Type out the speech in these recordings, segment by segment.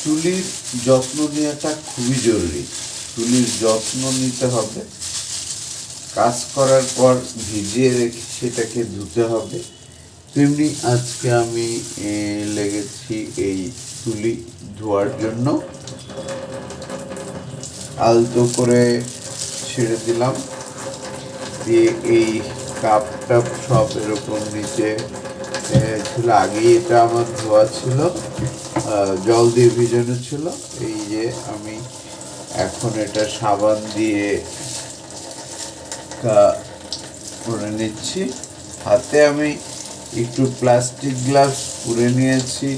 চুলির যত্ন নেওয়াটা খুবই জরুরি। চুলির যত্ন নিতে হবে। কাজ করার পর ভিজিয়ে রেখে সেটাকে ধুতে হবে। তেমনি আজকে আমি লেগেছি এই চুলি ধোয়ার জন্য। আলতো করে ছেড়ে দিলাম। দিয়ে এই কাপ টাপ সব এরকম নিচে ছিল। আগে এটা আমার ধোয়া ছিল। জল দিয়ে ভিজানো ছিল। এই যে আমি এখন এটা সাবান দিয়ে করে নিচ্ছি। হাতে আমি একটু প্লাস্টিক গ্লাভস পুরে নিয়েছি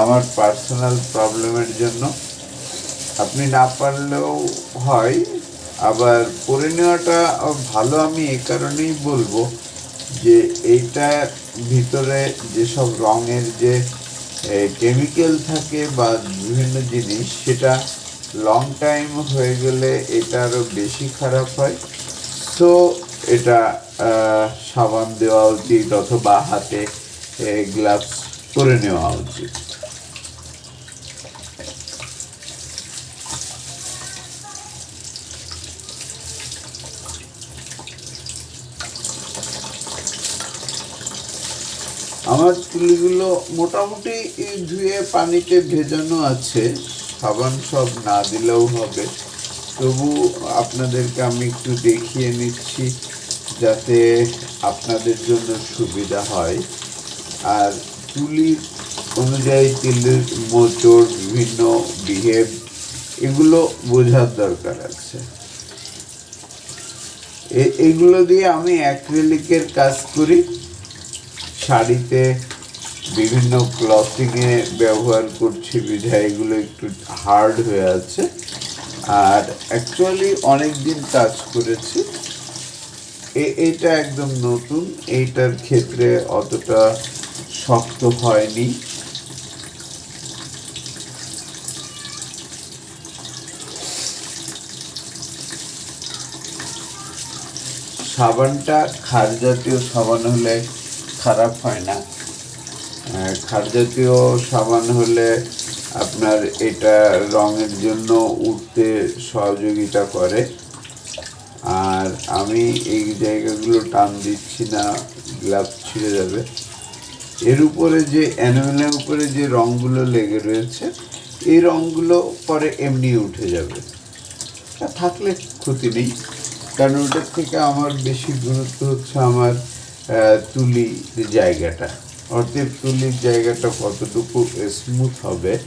আমার পার্সোনাল প্রবলেমের জন্য। আপনি না পারলেও হয়, আবার পরে নেওয়াটা ভালো আমি এ কারণেই বলব যে এইটা ভিতরে যেসব রঙের যে কেমিক্যাল থাকে বা বিভিন্ন জিনিস, সেটা লং টাইম হয়ে গেলে এটা আরও বেশি খারাপ হয়। সো এটা সাবান দেওয়া উচিত অথবা হাতে গ্লাভস করে নেওয়া উচিত। আমার চুলগুলো মোটামুটি ধুয়ে পানিতে ভেজানো আছে। সাবান সব না দিলেও হবে। তবু আপনাদেরকে আমি একটু দেখিয়ে নিচ্ছি যাতে আপনাদের জন্য সুবিধা হয়। আর চুলির অনুযায়ী চুলের মোচড়, বিভিন্ন বিহেভ, এগুলো বোঝার দরকার আছে। এগুলো দিয়ে আমি অ্যাক্রেলিকের কাজ করি। শাড়িতে বিভিন্ন ক্লথিংয়ে ব্যবহার করছি, বিধায় এগুলো একটু হার্ড হয়ে আছে। আর অ্যাকচুয়ালি অনেক দিন কাজ করেছি। এটা একদম নতুন, এইটার ক্ষেত্রে অতটা শক্ত হয়নি। সাবানটা খার জাতীয় সাবান হলে খারাপ হয় না। ক্ষার জাতীয় সাবান হলে আপনার এটা রঙের জন্য উঠতে সহযোগিতা করে। আর আমি এই জায়গাগুলো টান দিচ্ছি না, গ্লাভ ছিঁড়ে যাবে। এর উপরে যে অ্যানুমিনিয়াম উপরে যে রঙগুলো লেগে রয়েছে, এই রঙগুলো পরে এমনি উঠে যাবে। থাকলে ক্ষতি নেই, কারণ ওটার থেকে আমার বেশি গুরুত্ব হচ্ছে আমার তুলি জায়গাটা অর্থাৎ তুলির জায়গাটা কতটুকু স্মুথ হবে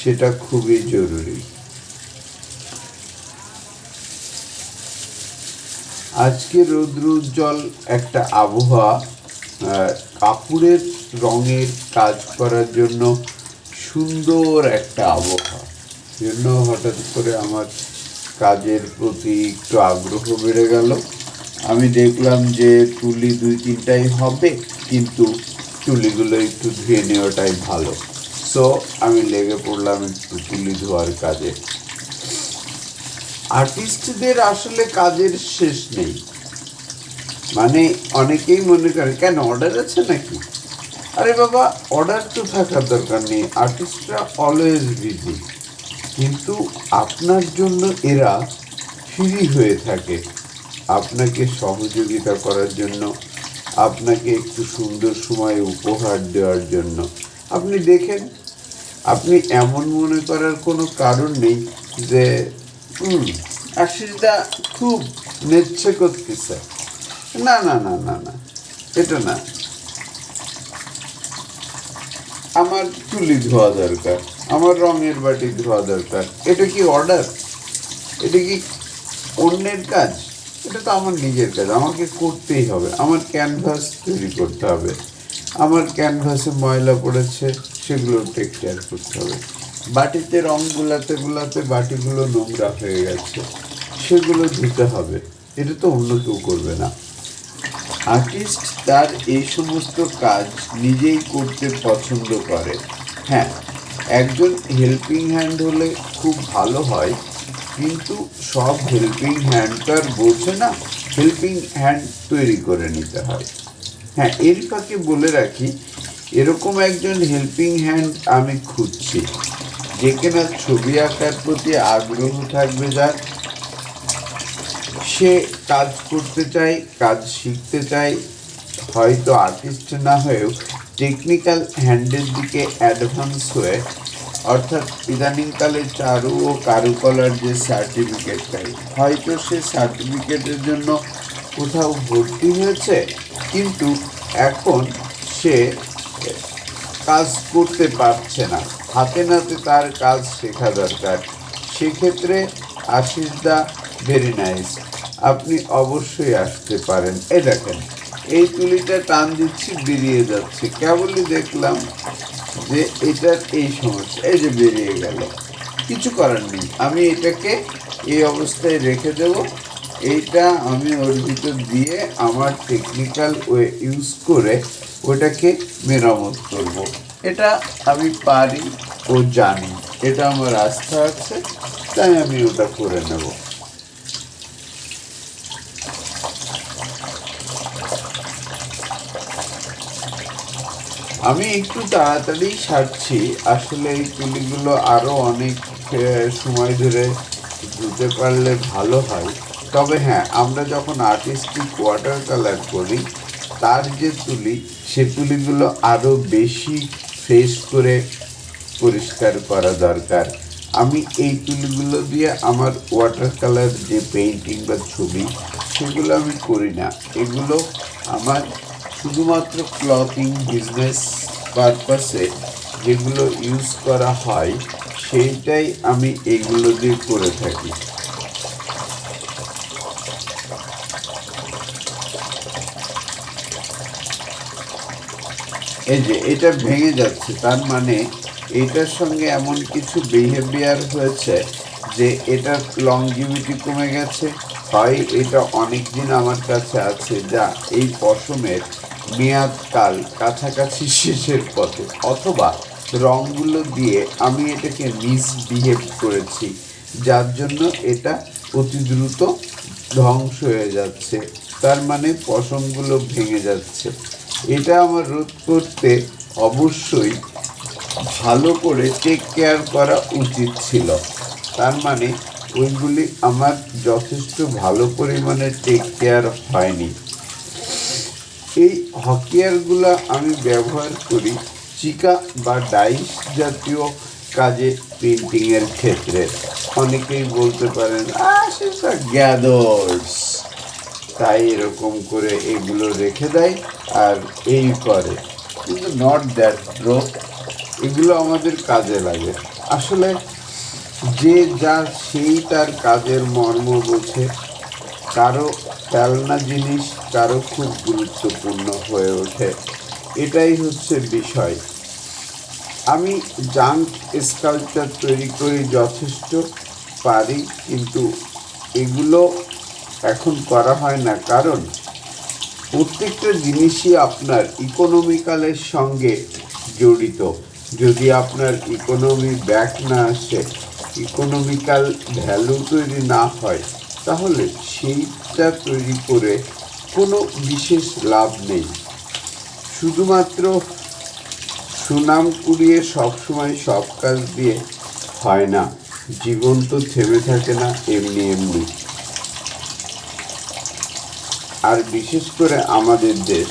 সেটা খুবই জরুরি। আজকে রৌদ্র উজ্জ্বল একটা আবহাওয়া কাপড়ের রঙের কাজ করার জন্য সুন্দর একটা আবহাওয়া। জন্য হঠাৎ করে আমার কাজের প্রতি একটু আগ্রহ বেড়ে গেল। আমি দেখলাম যে তুলি দুই তিনটাই হবে, কিন্তু তুলিগুলো একটু ধুয়ে নেওয়াটাই ভালো। সো আমি লেগে পড়লাম একটু তুলি ধোয়ার কাজে। আর্টিস্টদের আসলে কাজের শেষ নেই। মানে অনেকেই মনে করে, কেন অর্ডার আছে নাকি? আরে বাবা অর্ডার তো থাকার দরকার নেই। আর্টিস্টরা অলওয়েজ বিজি কিন্তু আপনার জন্য এরা ফ্রি হয়ে থাকে। আপনাকে সহযোগিতা করার জন্য, আপনাকে একটু সুন্দর সময় উপহার দেওয়ার জন্য। আপনি দেখেন, আপনি এমন মনে করার কোনো কারণ নেই যে, হুম আশিসদা খুব নেচ্ছে করতেছে। না না না না না, এটা না। আমার চুলি ধোয়া দরকার, আমার রঙের বাটি ধোয়া দরকার। এটা কি অর্ডার এটা কি অন্যের কাজ? এটা তো আমার নিজের কাজ, আমাকে করতেই হবে। আমার ক্যানভাস তৈরি করতে হবে। আমার ক্যানভাসে ময়লা পড়েছে, সেগুলো টেক কেয়ার করতে হবে। বাটিতে রং গুলাতে গুলাতে বাটিগুলো নোংরা হয়ে গেছে, সেগুলো ধুতে হবে। এটা তো অন্য কেউ করবে না। আর্টিস্ট তার এই সমস্ত কাজ নিজেই করতে পছন্দ করে। হ্যাঁ একজন হেল্পিং হ্যান্ড হলে খুব ভালো হয়। কিন্তু সব হেল্পিং হ্যান্ড তো আর বোঝে না হেল্পিং হ্যান্ড তৈরি করে নিতে হয়। হ্যাঁ এর ফাঁকে বলে রাখি, এরকম একজন হেল্পিং হ্যান্ড আমি খুঁজছি, যে কিনা ছবি আঁকার প্রতি আগ্রহ থাকবে যার। সে কাজ করতে চায়, কাজ শিখতে চায়, হয়তো আর্টিস্ট না হয়েও টেকনিক্যাল হ্যান্ডের দিকে অ্যাডভান্স হয়ে অর্থাৎ ইদানিংকালে চারু ও কারুকলার যে সার্টিফিকেটটাই হয়তো সে সার্টিফিকেটের জন্য কোথাও ভর্তি হয়েছে, কিন্তু এখন সে কাজ করতে পারছে না। হাতে নাতে তার কাজ শেখা দরকার। সেক্ষেত্রে আশিস দা ভেরি নাইস আপনি অবশ্যই আসতে পারেন। এ দেখেন, এই তুলিটা টান দিচ্ছি, বেরিয়ে যাচ্ছে। কেবলই দেখলাম যে এটার এই সমস্যা, এই যে বেরিয়ে গেল। কিছু করার নেই। আমি এটাকে এই অবস্থায় রেখে দেব। এইটা আমি ওর ভিতর দিয়ে আমার টেকনিক্যাল ওয়ে ইউজ করে ওটাকে মেরামত করব। এটা আমি পারি ও জানি। এটা আমার আস্থা আছে, তাই আমি ওটা করে নেব। আমি একটু তাড়াতাড়ি সারছি। আসলে এই তুলিগুলো আরও অনেক সময় ধরে ধুতে পারলে ভালো হয়। তবে হ্যাঁ আমরা যখন আর্টিস্টিক ওয়াটার কালার করি, তার যে তুলি, সে তুলিগুলো আরও বেশি ফ্রেশ করে পরিষ্কার করা দরকার। আমি এই তুলিগুলো দিয়ে আমার ওয়াটার কালার যে পেইন্টিং বা ছবি, সেগুলো আমি করি না। এগুলো আমার শুধুমাত্র ক্লথিং বিজনেস পারপাসে যেগুলো ইউজ করা হয়, সেইটাই আমি এগুলো দিয়ে করে থাকি। এই যে এটা ভেঙে যাচ্ছে, তার মানে এটার সঙ্গে এমন কিছু বিহেভিয়ার হয়েছে যে এটার লংজিভিটি কমে গেছে। হয় এটা অনেক দিন আমার কাছে আছে, যা এই পশমের মেয়াদকাল কাছাকাছি শেষের পথে, অথবা রঙগুলো দিয়ে আমি এটাকে মিসবিহেভ করেছি, যার জন্য এটা অতি দ্রুত ধ্বংস হয়ে যাচ্ছে, তার মানে পশমগুলো ভেঙে যাচ্ছে। এটা আমার রোধ করতে অবশ্যই ভালো করে টেক কেয়ার করা উচিত ছিল। তার মানে ওইগুলি আমার যথেষ্ট ভালো পরিমাণে টেক কেয়ার হয়নি। এই হকিয়ারগুলো আমি ব্যবহার করি চিকা বা ডাইস জাতীয় কাজে পেন্টিংয়ের ক্ষেত্রে। অনেকেই বলতে পারেন "আহ, সেটা তাই এরকম করে এগুলো রেখে দেয় আর এই করে। কিন্তু নট দ্যাট ব্রো এগুলো আমাদের কাজে লাগে। আসলে যে যা সেই তার কাজের মর্ম বোঝে। কারও খেলনা জিনিস কারও খুব গুরুত্বপূর্ণ হয়ে ওঠে। এটাই হচ্ছে বিষয়। আমি জাঙ্ক স্কাল্পচার তৈরি করি যথেষ্ট, পারি, কিন্তু এগুলো এখন করা হয় না। কারণ প্রত্যেকটা জিনিসই আপনার ইকোনমিক্যালের সঙ্গে জড়িত। যদি আপনার ইকোনমি ব্যাক না আসে ইকোনমিক্যাল ভ্যালু তৈরি না হয় তাহলে সেইটা তৈরি করে কোনো বিশেষ লাভ নেই। শুধুমাত্র সুনাম কুড়িয়ে সবসময় সব কাজ দিয়ে হয় না, জীবন তো থেমে থাকে না এমনি এমনি। আর বিশেষ করে আমাদের দেশ,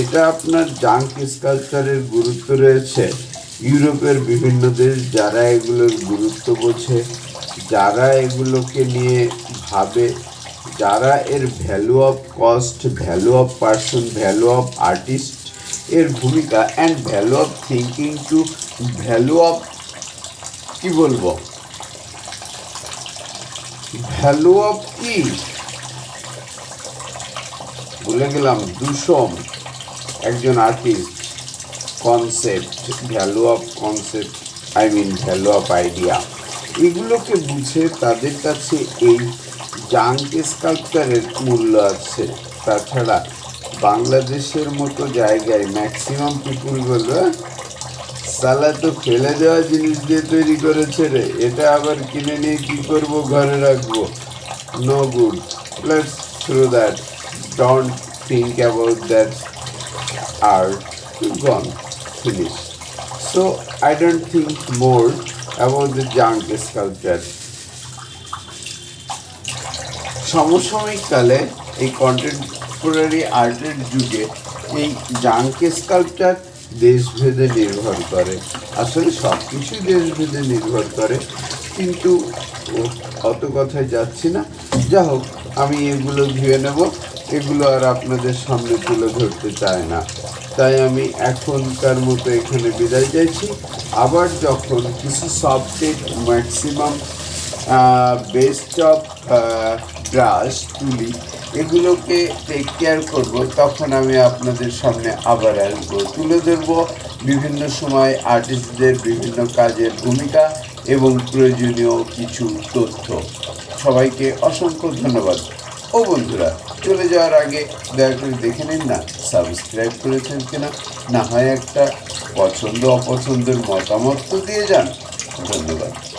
এটা আপনার জাঙ্ক স্কালচারের গুরুত্ব রয়েছে। ইউরোপের বিভিন্ন দেশ যারা এগুলোর গুরুত্ব বোঝে, যারা এগুলোকে নিয়ে ভাবে যারা এর value of cost value of person value of artist এর ভূমিকা and value of thinking to value of কি বলব? ভ্যালু অফ কি ভুলে গেলাম দূষণ একজন artist concept value of concept I mean value of idea এগুলোকে বুঝে তাদের কাছে এই জাঙ্ক স্কাল্পচারের মূল্য আছে। তাছাড়া বাংলাদেশের মতো জায়গায় ম্যাক্সিমাম পিপুল বলবে সালা তো ফেলে দেওয়া জিনিস দিয়ে তৈরি করেছে রে। এটা আবার কিনে নিয়ে কী করব, ঘরে রাখব? No good plus through that don't think about that art gone finish so I don't think more about the junk sculpture সমসাময়িক কালে এই কন্টেম্পোরারি আর্টের যুগে এই জাঙ্ক স্কাল্পচার দেশভেদে নির্ভর করে। আসলে সব কিছুই দেশভেদে নির্ভর করে, কিন্তু অত কথায় যাচ্ছি না। যা হোক আমি এগুলো ধুয়ে নেব, এগুলো আর আপনাদের সামনে তুলে ধরতে চায় না। তাই আমি এখনকার মতো এখানে বিদায় চাইছি। আবার যখন কিছু subject maximum best of brush তুলি এগুলোকে টেক কেয়ার করব। তখন আমি আপনাদের সামনে আবার আসব। তুলে ধরবো বিভিন্ন সময় আর্টিস্টদের বিভিন্ন কাজের ভূমিকা এবং প্রয়োজনীয় কিছু তথ্য। সবাইকে অসংখ্য ধন্যবাদ। ও বন্ধুরা, চলে যাওয়ার আগে দয়া করে দেখে নিন না সাবস্ক্রাইব করেছেন কিনা। না হয় একটা পছন্দ অপছন্দের মতামত তো দিয়ে যান। ধন্যবাদ।